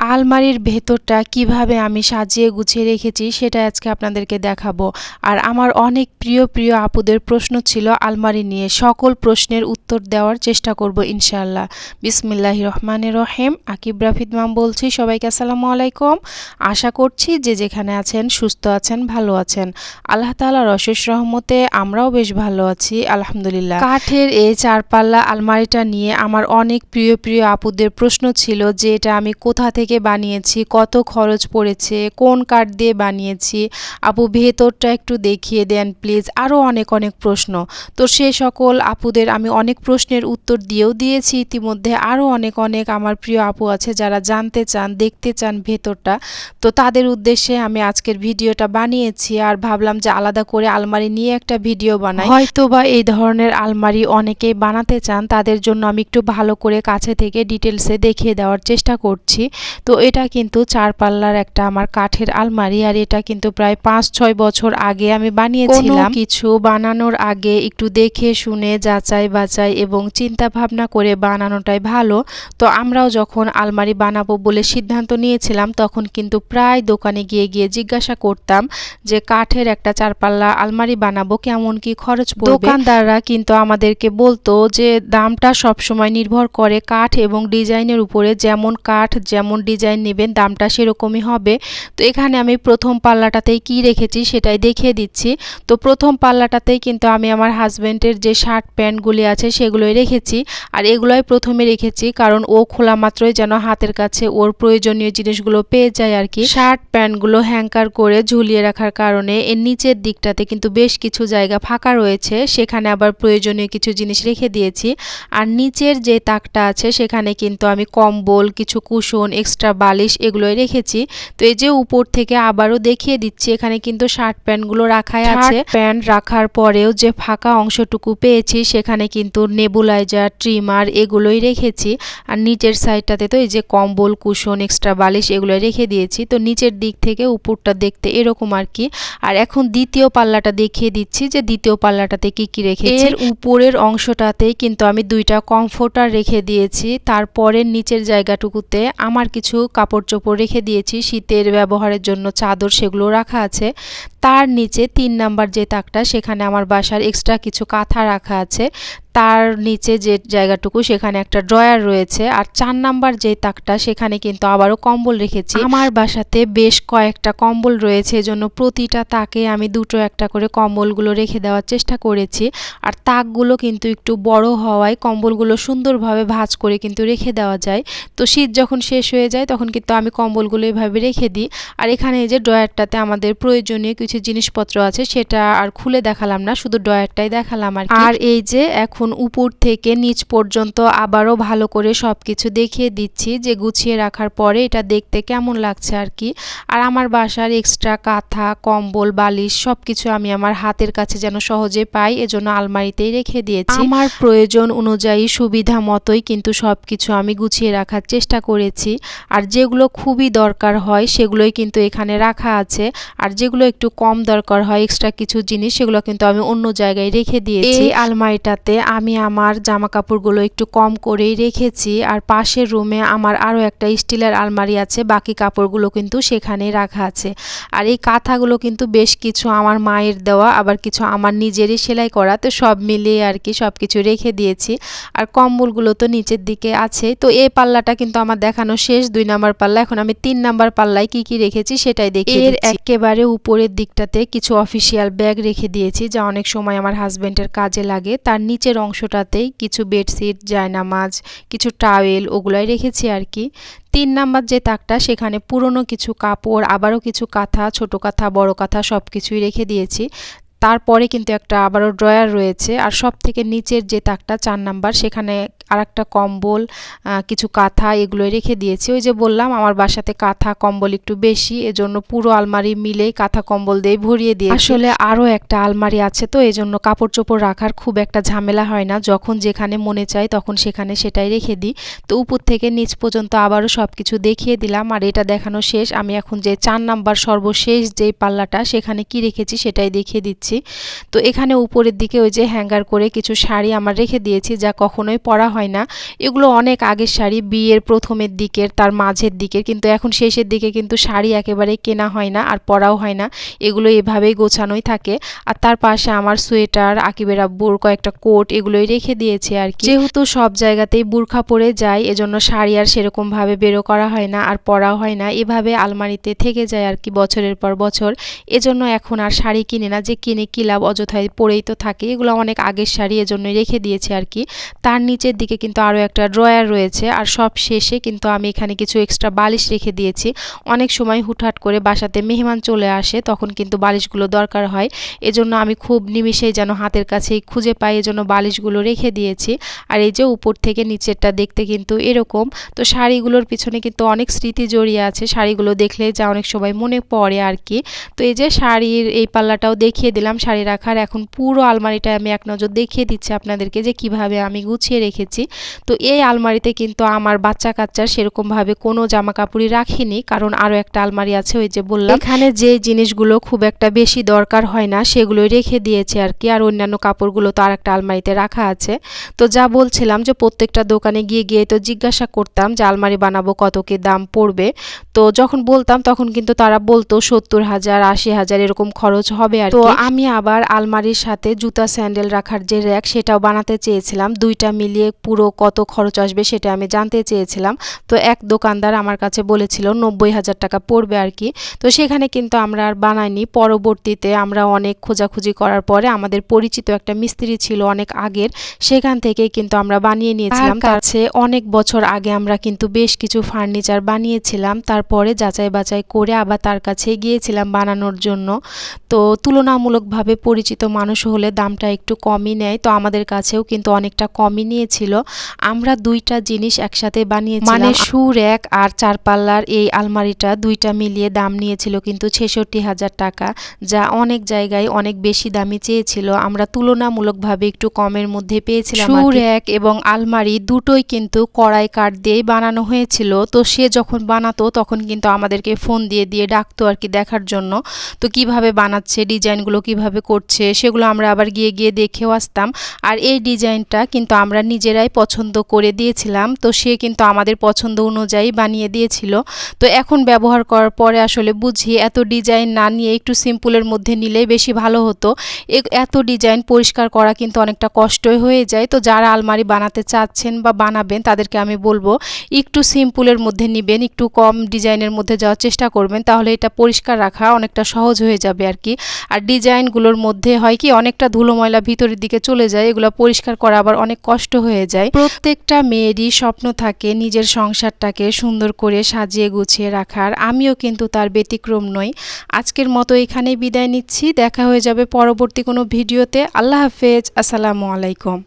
আলমারির ভেতরটা কীভাবে আমি সাজিয়ে গুছিয়ে রেখেছি সেটা আজকে আপনাদেরকে দেখাবো। আর আমার অনেক প্রিয় প্রিয় আপুদের প্রশ্ন ছিল আলমারি নিয়ে। সকল প্রশ্নের উত্তর দেওয়ার চেষ্টা করব ইনশাল্লাহ বিসমিল্লাহ রহমান রহেম। আকিব রাফিদ মাম বলছি, সবাইকে আসসালামু আলাইকুম। আশা করছি যে যেখানে আছেন সুস্থ আছেন, ভালো আছেন। আল্লাহ তালার অশেষ রহমতে আমরাও বেশ ভালো আছি, আলহামদুলিল্লাহ। কাঠের এই চারপাল্লা আলমারিটা নিয়ে আমার অনেক প্রিয় প্রিয় আপুদের প্রশ্ন ছিল যে এটা আমি কোথা থেকে থেকে বানিয়েছি, কত খরচ পড়েছে, কোন কাঠ দিয়ে বানিয়েছি, আপু ভেতরটা একটু দেখিয়ে দেন প্লিজ আরও অনেক অনেক প্রশ্ন। তো সে সকল আপুদের আমি অনেক প্রশ্নের উত্তর দিয়েও দিয়েছি, ইতিমধ্যে আরও অনেক অনেক আমার প্রিয় আপু আছে যারা জানতে চান, দেখতে চান ভেতরটা। তো তাদের উদ্দেশ্যে আমি আজকের ভিডিওটা বানিয়েছি আর ভাবলাম যে আলাদা করে আলমারি নিয়ে একটা ভিডিও বানাই। হয়তো বা এই ধরনের আলমারি অনেকেই বানাতে চান, তাদের জন্য আমি একটু ভালো করে কাছে থেকে ডিটেলসে দেখিয়ে দেওয়ার চেষ্টা করছি। তো এটা কিন্তু চার পাল্লার একটা আমার কাঠের আলমারি আর এটা কিন্তু প্রায় পাঁচ ছয় বছর আগে আমি বানিয়েছিলাম। কিছু বানানোর আগে একটু দেখে শুনে যাচাই বাচাই এবং চিন্তা ভাবনা করে বানানোটাই ভালো। তো আমরাও যখন আলমারি বানাবো বলে সিদ্ধান্ত নিয়েছিলাম তখন কিন্তু প্রায় দোকানে গিয়ে গিয়ে জিজ্ঞাসা করতাম যে কাঠের একটা চারপাল্লা আলমারি বানাবো কেমন কি খরচ পড়বে? দোকানদাররা কিন্তু আমাদেরকে বলতো যে দামটা সবসময় নির্ভর করে কাঠ এবং ডিজাইনের উপরে। যেমন কাঠ যেমন ডিজাইন নেবেন, দামটা সেরকমই হবে। তো এখানে আমি প্রথম পাল্লাটাতেই কি রেখেছি সেটাই দেখিয়ে দিচ্ছি। তো প্রথম পাল্লাটাতেই কিন্তু আমি আমার হাজব্যান্ডের যে শার্ট প্যান্টগুলি আছে সেগুলোই রেখেছি। আর এগুলোই প্রথমে রেখেছি কারণ ও খোলা মাত্রই যেন হাতের কাছে ওর প্রয়োজনীয় জিনিসগুলো পেয়ে যায় আর কি। শার্ট প্যান্টগুলো হ্যাঙ্কার করে ঝুলিয়ে রাখার কারণে এর নিচের দিকটাতে কিন্তু বেশ কিছু জায়গা ফাঁকা রয়েছে। সেখানে আবার প্রয়োজনীয় কিছু জিনিস রেখে দিয়েছি। আর নিচের যে তাকটা আছে সেখানে কিন্তু আমি কম্বল, কিছু কুশন এক্সট্রা বালিশ এগুলোই রেখেছি। তো এই যে উপর থেকে আবারও দেখিয়ে দিচ্ছি এখানে কিন্তু শার্ট প্যান্টগুলো রাখাই আছে। প্যান্ট রাখার পরেও যে ফাঁকা অংশটুকু পেয়েছি সেখানে কিন্তু নেবুলাইজার ট্রিমার এগুলোই রেখেছি। আর নিচের সাইডটাতে তো এই যে কম্বল কুশন এক্সট্রা বালিশ এগুলো রেখে দিয়েছি। তো নিচের দিক থেকে উপরটা দেখতে এরকম আর কি। আর এখন দ্বিতীয় পাল্লাটা দেখিয়ে দিচ্ছি যে দ্বিতীয় পাল্লাটাতে কি কি রেখেছি। এর উপরের অংশটাতেই কিন্তু আমি দুইটা কমফোর্টার রেখে দিয়েছি। তারপরে নিচের জায়গাটুকুতে আমার কিছু কাপড় চোপড় রেখে দিয়েছি। শীতের ব্যবহারের জন্য চাদর সেগুলো রাখা আছে। তার নিচে তিন নাম্বার যে তাকটা, সেখানে আমার বাসার এক্সট্রা কিছু কাঁথা রাখা আছে। তার নিচে যে জায়গাটুকু, সেখানে একটা ড্রয়ার রয়েছে। আর চার নাম্বার যে তাকটা, সেখানে কিন্তু আবারও কম্বল রেখেছি। আমার বাসাতে বেশ কয়েকটা কম্বল রয়েছে, এজন্য প্রতিটা তাকে আমি দুটো একটা করে কম্বলগুলো রেখে দেওয়ার চেষ্টা করেছি। আর তাকগুলো কিন্তু একটু বড় হওয়ায় কম্বলগুলো সুন্দরভাবে ভাঁজ করে কিন্তু রেখে দেওয়া যায়। তো শীত যখন শেষ হয়ে যায়, তখন কিন্তু আমি কম্বলগুলো এভাবে রেখে দিই। আর এখানে যে ড্রয়ারটাতে আমাদের প্রয়োজনীয় কিছু জিনিসপত্র আছে, সেটা আর খুলে দেখালাম না, শুধু ড্রয়ারটাই দেখালাম আর আর এই যে এখন উপর থেকে নিচ পর্যন্ত আবারও ভালো করে সব কিছু দেখিয়ে দিচ্ছি যে গুছিয়ে রাখার পরে এটা দেখতে কেমন লাগছে আর কি। আর আমার বাসার এক্সট্রা কাঁথা কম্বল বালিশ সব কিছু আমি আমার হাতের কাছে যেন সহজে পাই এজন্য আলমারিতেই রেখে দিয়েছি। আমার প্রয়োজন অনুযায়ী সুবিধা মতোই কিন্তু সব কিছু আমি গুছিয়ে রাখার চেষ্টা করেছি। আর যেগুলো খুবই দরকার হয় সেগুলোই কিন্তু এখানে রাখা আছে। আর যেগুলো একটু কম দরকার হয় এক্সট্রা কিছু জিনিস সেগুলো কিন্তু আমি অন্য জায়গায় রেখে দিয়েছি। এই আলমারিটাতে আমি আমার জামা কাপড়গুলো একটু কম করেই রেখেছি আর পাশের রুমে আমার আরও একটা স্টিলের আলমারি আছে বাকি কাপড়গুলো কিন্তু সেখানে রাখা আছে। আর এই কাঁথাগুলো কিন্তু বেশ কিছু আমার মায়ের দেওয়া আবার কিছু আমার নিজেরই সেলাই করা তো সব মিলিয়ে আর কি সব কিছু রেখে দিয়েছি। আর কম্বলগুলো তো নিচের দিকে আছে। তো এই পাল্লাটা কিন্তু আমার দেখানো শেষ দুই নাম্বার পাল্লা। এখন আমি তিন নাম্বার পাল্লায় কি কি রেখেছি সেটাই দেখি এর একেবারে উপরের দিকটাতে কিছু অফিসিয়াল ব্যাগ রেখে দিয়েছি যা অনেক সময় আমার হাজব্যান্ডের কাজে লাগে। তার নিচের অংশটাতেই কিছু বেডশিট, জায়নামাজ, কিছু টাওয়েল ওগুলাই রেখেছি আর কি। তিন নাম্বার যে তাকটা, সেখানে পুরনো কিছু কাপড়, আবারও কিছু কাঁথা, ছোট কাঁথা, বড় কাঁথা সব কিছুই রেখে দিয়েছি। তারপরে কিন্তু একটা আবারও ড্রয়ার রয়েছে। আর সব থেকে নিচের যে তাকটা, চার নাম্বার, সেখানে আর একটা কম্বল কিছু কাঁথা এগুলো রেখে দিয়েছি। ওই যে বললাম, আমার বাসাতে কাঁথা কম্বল একটু বেশি, এজন্য পুরো আলমারি মিলেই কাঁথা কম্বল দিয়ে ভরিয়ে দিয়ে আসলে আরও একটা আলমারি আছে তো এই জন্য কাপড় চোপড় রাখার খুব একটা ঝামেলা হয় না। যখন যেখানে মনে চাই তখন সেখানে সেটাই রেখে দিই। তো উপর থেকে নিচ পর্যন্ত আবারও সব কিছু দেখিয়ে দিলাম, আর এটা দেখানো শেষ। আমি এখন যে চার নাম্বার সর্বশেষ যেই পাল্লাটা, সেখানে কি রেখেছি সেটাই দেখিয়ে দিচ্ছি। তো এখানে উপরের দিকে ওই যে হ্যাঙ্গার করে কিছু শাড়ি আমার রেখে দিয়েছি, যা কখনোই পরা হয় হয় না। এগুলো অনেক আগের শাড়ি, বিয়ের প্রথমের দিকের, তার মাঝের দিকের, কিন্তু এখন শেষের দিকে কিন্তু শাড়ি একেবারে কেনা হয় না আর পরাও হয় না। এগুলো এভাবেই গোছানোই থাকে। আর তার পাশে আমার সোয়েটার, আকিবের আব্বুর কয়েকটা কোট এগুলোই রেখে দিয়েছে আর কি। যেহেতু সব জায়গাতেই বুরখা পরে যায়, এজন্য শাড়ি আর সেরকমভাবে বেরো করা হয় না আর পরাও হয় না। এভাবে আলমারিতে থেকে যায় আর কি বছরের পর বছর। এজন্য এখন আর শাড়ি কিনে না, যে কিনে কি লাভ, অযথায় পরেই তো থাকে। এগুলো অনেক আগের শাড়ি এজন্য রেখে দিয়েছে আর কি। তার নিচের দিকে কিন্তু আরও একটা ড্রয়ার রয়েছে। আর সব শেষে কিন্তু আমি এখানে কিছু এক্সট্রা বালিশ রেখে দিয়েছি। অনেক সময় হুটহাট করে বাসাতে মেহমান চলে আসে, তখন কিন্তু বালিশগুলো দরকার হয়। এজন্য আমি খুব নিমিষেই যেন হাতের কাছেই খুঁজে পাই, এজন্য বালিশগুলো রেখে দিয়েছি। আর এই যে উপর থেকে নিচেরটা দেখতে কিন্তু এরকম। তো শাড়িগুলোর পিছনে কিন্তু অনেক স্মৃতি জড়িয়ে আছে। শাড়িগুলো দেখলে যা অনেক সময় মনে পড়ে আর কি। তো এই যে শাড়ির এই পাল্লাটাও দেখিয়ে দিলাম। শাড়ি রাখার এখন পুরো আলমারিটা আমি এক নজর দেখিয়ে দিচ্ছি আপনাদেরকে যে কীভাবে আমি গুছিয়ে রেখেছি। তো এই আলমারিতে কিন্তু আমার বাচ্চা কাচ্চার সেরকমভাবে কোনো জামা কাপড়ই রাখিনি, কারণ আরও একটা আলমারি আছে ওই যে বললাম। এখানে যে জিনিসগুলো খুব একটা বেশি দরকার হয় না, সেগুলোই রেখে দিয়েছে আর কি, আর অন্যান্য কাপড়গুলো তো আর একটা আলমারিতে রাখা আছে। তো যা বলছিলাম যে প্রত্যেকটা দোকানে গিয়ে গিয়ে তো জিজ্ঞাসা করতাম যে আলমারি বানাবো কত কি দাম পড়বে। তো যখন বলতাম তখন কিন্তু তারা বলতো সত্তর হাজার, আশি হাজার এরকম খরচ হবে আর তো আমি আবার আলমারির সাথে জুতা স্যান্ডেল রাখার যে র্যাক সেটাও বানাতে চেয়েছিলাম, দুইটা মিলিয়ে পুরো কত খরচ আসবে সেটা আমি জানতে চেয়েছিলাম। তো এক দোকানদার আমার কাছে বলেছিল নব্বই হাজার টাকা পড়বে আর কি। তো সেখানে কিন্তু আমরা আর বানাইনি। পরবর্তীতে আমরা অনেক খোঁজাখুঁজি করার পরে আমাদের পরিচিত একটা মিস্ত্রি ছিল অনেক আগের সেখান থেকেই কিন্তু আমরা বানিয়ে নিয়েছিলাম। কাছে অনেক বছর আগে আমরা কিন্তু বেশ কিছু ফার্নিচার বানিয়েছিলাম। তারপরে যাচাই বাছাই করে আবার তার কাছে গিয়েছিলাম বানানোর জন্য। তো তুলনামূলকভাবে পরিচিত মানুষ হলে দামটা একটু কমই নেয়। তো আমাদের কাছেও কিন্তু অনেকটা কমই নিয়েছিল। আমরা দুইটা জিনিস একসাথে বানিয়েছিলাম। মানে সুর এক আর চার পাল্লার এই আলমারিটা দুইটা মিলিয়ে দাম নিয়েছিল কিন্তু ছেষট্টি হাজার টাকা যা অনেক জায়গায় অনেক বেশি দামি চেয়েছিল। আমরা তুলনামূলকভাবে একটু কমের মধ্যে পেয়েছিলাম সুর এক এবং আলমারি দুটোই কিন্তু কড়াই কাঠ দিয়েই বানানো হয়েছিল। তো সে যখন বানাতো তখন কিন্তু আমাদেরকে ফোন দিয়ে দিয়ে ডাকতো আর কি দেখার জন্য। তো কীভাবে বানাচ্ছে ডিজাইনগুলো কীভাবে করছে সেগুলো আমরা আবার গিয়ে গিয়ে দেখেও আসতাম। আর এই ডিজাইনটা কিন্তু আমরা নিজেরাই পছন্দ করে দিয়েছিলাম, তো সে কিন্তু আমাদের পছন্দ অনুযায়ী বানিয়ে দিয়েছিল। তো এখন ব্যবহার করার পরে আসলে বুঝি এত ডিজাইন না নিয়ে একটু সিম্পলের মধ্যে নিলেই বেশি ভালো হতো। এত ডিজাইন পরিষ্কার করা কিন্তু অনেকটা কষ্টই হয়ে যায়। তো যারা আলমারি বানাতে চাচ্ছেন বা বানাবেন, তাদেরকে আমি বলব, একটু সিম্পলের মধ্যে নিবেন, একটু কম ডিজাইনের মধ্যে যাওয়ার চেষ্টা করবেন, তাহলে এটা পরিষ্কার রাখা অনেকটা সহজ হয়ে যাবে আর কি। আর ডিজাইনগুলোর মধ্যে হয় কি, অনেকটা ধুলো ময়লা ভিতরের দিকে চলে যায়, এগুলো পরিষ্কার করা আবার অনেক কষ্ট হয়ে যায়। প্রত্যেকটা মেয়েরই স্বপ্ন থাকে নিজের সংসারটাকে সুন্দর করে সাজিয়ে গুছিয়ে রাখার। আমিও কিন্তু তার ব্যতিক্রম নই। আজকের মতো এখানেই বিদায় নিচ্ছি। দেখা হয়ে যাবে পরবর্তী কোনো ভিডিওতে। আল্লাহ হাফেজ। আসসালামু আলাইকুম।